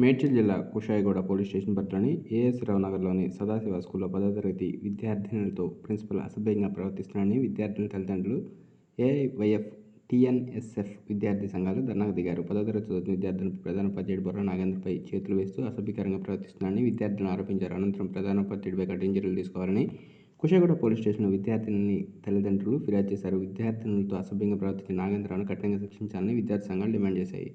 మేడ్చల్ జిల్లా Kushaiguda police station పరిధిలోని AS రావు నగర్లోని సదాశివ స్కూల్లో పదో తరగతి విద్యార్థినులతో ప్రిన్సిపల్ అసభ్యంగా ప్రవర్తిస్తున్నారని విద్యార్థుల తల్లిదండ్రులు ఏఐవైఎఫ్ టీఎన్ఎస్ఎఫ్ విద్యార్థి సంఘాలు ధర్నాకు దిగారు. పదో తరగతి చదువుతున్న ప్రధాన ఉపాధ్యాయుడు బొర్ర నాగేంద్రపై చేతులు వేస్తూ అసభ్యకరంగా ప్రవర్తిస్తున్నారని విద్యార్థులను ఆరోపించారు. అనంతరం ప్రధానోపాధ్యాయుడిపై కఠిన చర్యలు తీసుకోవాలని కుషాయిగూడ పోలీస్ స్టేషన్లో విద్యార్థిని తల్లిదండ్రులు ఫిర్యాదు చేశారు. విద్యార్థినులతో అసభ్యంగా ప్రవర్తించిన నాగేంద్రరావును కఠినంగా శిక్షించాలని విద్యార్థి సంఘాలు డిమాండ్ చేశాయి.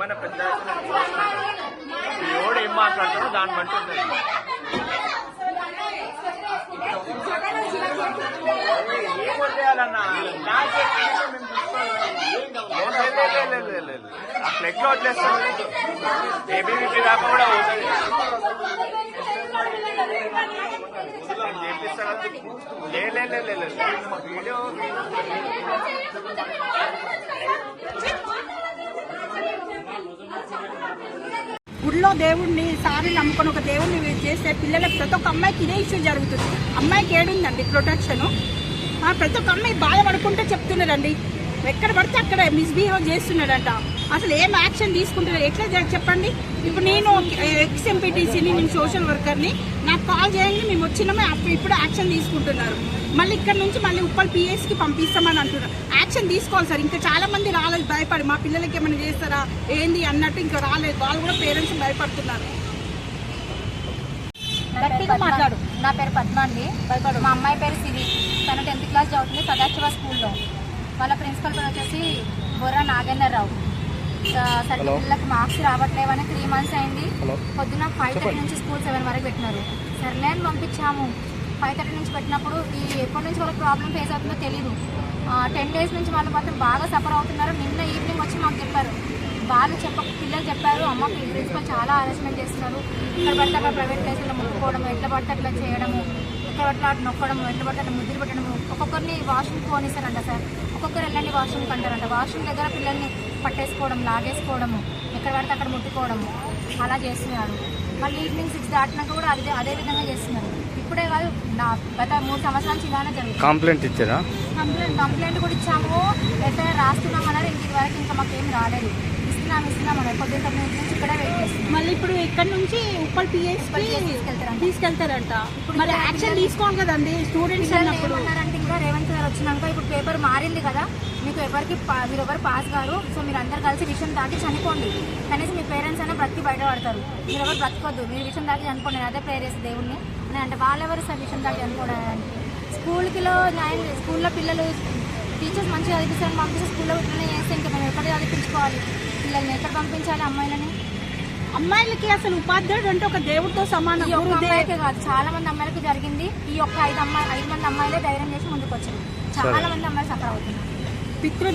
ఏమైనా పెద్ద ఎవడు ఏం మాట్లాడతాడో దాన్ని బట్టి ఉంటుంది. అట్లా ఎట్లా వదిలేస్తాం ఏబీవీపీ దాకా కూడా అవుతుంది లే లే లే వీడియో గుడిలో దేవుడిని సారి నమ్ముకొని ఒక దేవుడిని చేస్తే పిల్లలకు ప్రతి ఒక్క అమ్మాయికి ఇదే ఇష్యూ జరుగుతుంది. అమ్మాయికి ఏడుందండి ప్రొటెక్షన్ ప్రతి ఒక్క అమ్మాయి బాధపడుకుంటే చెప్తున్నారండి. ఎక్కడ పడితే అక్కడ మిస్బిహేవ్ చేస్తున్నాడంట. అసలు ఏం యాక్షన్ తీసుకుంటున్నారు? ఎట్లా చెప్పండి. ఇప్పుడు నేను ఎక్స్ఎంపీటీసీని నేను సోషల్ వర్కర్ని నాకు కాల్ చేయండి మేము వచ్చినామే అప్పుడు ఇప్పుడు యాక్షన్ తీసుకుంటున్నారు. మళ్ళీ ఇక్కడ నుంచి మళ్ళీ ఉప్పల్ పిఎస్కి పంపిస్తామని అంటున్నారు. యాక్షన్ తీసుకోవాలి సార్. ఇంకా చాలామంది రాలేదు. భయపడి మా పిల్లలకి ఏమైనా చేస్తారా? ఏంది అన్నట్టు ఇంకా రాలేదు. వాళ్ళు కూడా పేరెంట్స్ భయపడుతున్నారు. మాట్లాడు. నా పేరు పద్మ అండి. మా అమ్మాయి పేరు సిరి. తను టెన్త్ క్లాస్ చదువుతుంది సదాశివ స్కూల్లో. వాళ్ళ ప్రిన్సిపల్ పేరు వచ్చేసి బొర్ర నాగేంద్రరావు. పిల్లలకు మార్క్స్ రావట్లేవని త్రీ మంత్స్ అయింది. పొద్దున ఫైవ్ థర్టీ నుంచి స్కూల్ సెవెన్ వరకు పెట్టినారు. సర్లే అని పంపించాము. ఫైవ్ థర్టీ నుంచి పెట్టినప్పుడు ఈ ఎప్పటి నుంచి వాళ్ళకి ప్రాబ్లం ఫేస్ అవుతుందో తెలియదు టెన్ డేస్ నుంచి వాళ్ళు మాత్రం బాగా సఫర్ అవుతున్నారు. నిన్న ఈవినింగ్ వచ్చి మాకు చెప్పారు. వాళ్ళు చెప్ప పిల్లలు చెప్పారు అమ్మ ప్రిన్సిపల్ చాలా హరాస్మెంట్ చేస్తున్నారు. ఇక్కడ పడితే అక్కడ ప్రైవేట్ ప్లేస్లో ముట్టుకోవడము ఎట్లా పడితే అట్లా చేయడము ఇక్కడ పట్ల అటు నొక్కడము ఎట్లా పడితే అట్లా ముద్దులు పెట్టడము. ఒక్కొక్కరిని వాష్రూమ్ పోనిస్తారంట సార్. ఒక్కొక్కరు వెళ్ళండి వాష్రూమ్కి అంటారంట వాష్రూమ్ దగ్గర పిల్లల్ని పట్టేసుకోవడం లాగేసుకోవడము ఎక్కడ పడితే అక్కడ ముట్టుకోవడము. అలా చేస్తున్నారు. మళ్ళీ ఈవినింగ్ సిక్స్ దాటినాక కూడా అదే అదే విధంగా చేస్తున్నారు. ఇప్పుడే కాదు నా గత మూడు సంవత్సరాల నుంచి ఇలానే జరుగుతుంది. కంప్లైంట్ ఇచ్చారా? కంప్లైంట్ కంప్లైంట్ కూడా ఇచ్చాము. ఎఫ్ఐఆర్ రాస్తున్నాం అన్నారు ఇంక ఇది వరకు ఇంకా మాకేం రాలేదు. ఇస్తున్నాం ఇస్తున్నాం అన్నారు. పొద్దున్న తొమ్మిది నుంచి ఇక్కడే వెయిట్ చేస్తున్నాం. మళ్ళీ ఇప్పుడు ఇక్కడ నుంచి? ఉప్పల్ PS తీసుకెళ్తారంట. తీసుకెళ్తారంట. ఇప్పుడు మరి ఇక్కడ యాక్షన్ తీసుకోవాలి కదండి స్టూడెంట్స్ అన్నప్పుడు ఏమన్నారంటే ఇంకా రేవంత్ గారు వచ్చినాక ఇప్పుడు పేపర్ మారింది కదా. మీకు ఎవరికి మీరు ఎవరు పాస్ గారు సో మీరు అందరు కలిసి విషయం దాటి చనిపోండి. కనీసం మీ పేరెంట్స్ అయినా బ్రతికి బయటపడతారు. మీరు ఎవరు బ్రతకొద్దు. మీరు విషయం దాటి చనిపోండి. అదే ప్రేయర్ చేసి దేవుణ్ణి. అంటే వాళ్ళెవరు సార్ విషయం దాటి చనిపోవడానికి స్కూల్కిలో న్యాయం స్కూల్లో పిల్లలు టీచర్స్ మంచిగా చదివిస్తారని పంపిస్తే స్కూల్లో ఇట్లనే చేస్తే ఇంకా మేము ఎక్కడ చదివించుకోవాలి? పిల్లల్ని ఎక్కడ పంపించాలి అమ్మాయిలని? అమ్మాయిలకి అసలు ఉపాధ్యాయుడు అంటే ఒక దేవుడితో సమానం అమ్మాయికే కాదు చాలా మంది అమ్మాయిలకు జరిగింది. ఈ ఒక్క ఐదు అమ్మాయి ఐదు మంది అమ్మాయిలే ధైర్యం చేసి ముందుకు వచ్చారు. చాలా మంది అమ్మాయిలు సఫర్ అవుతున్నారు పితృదేవ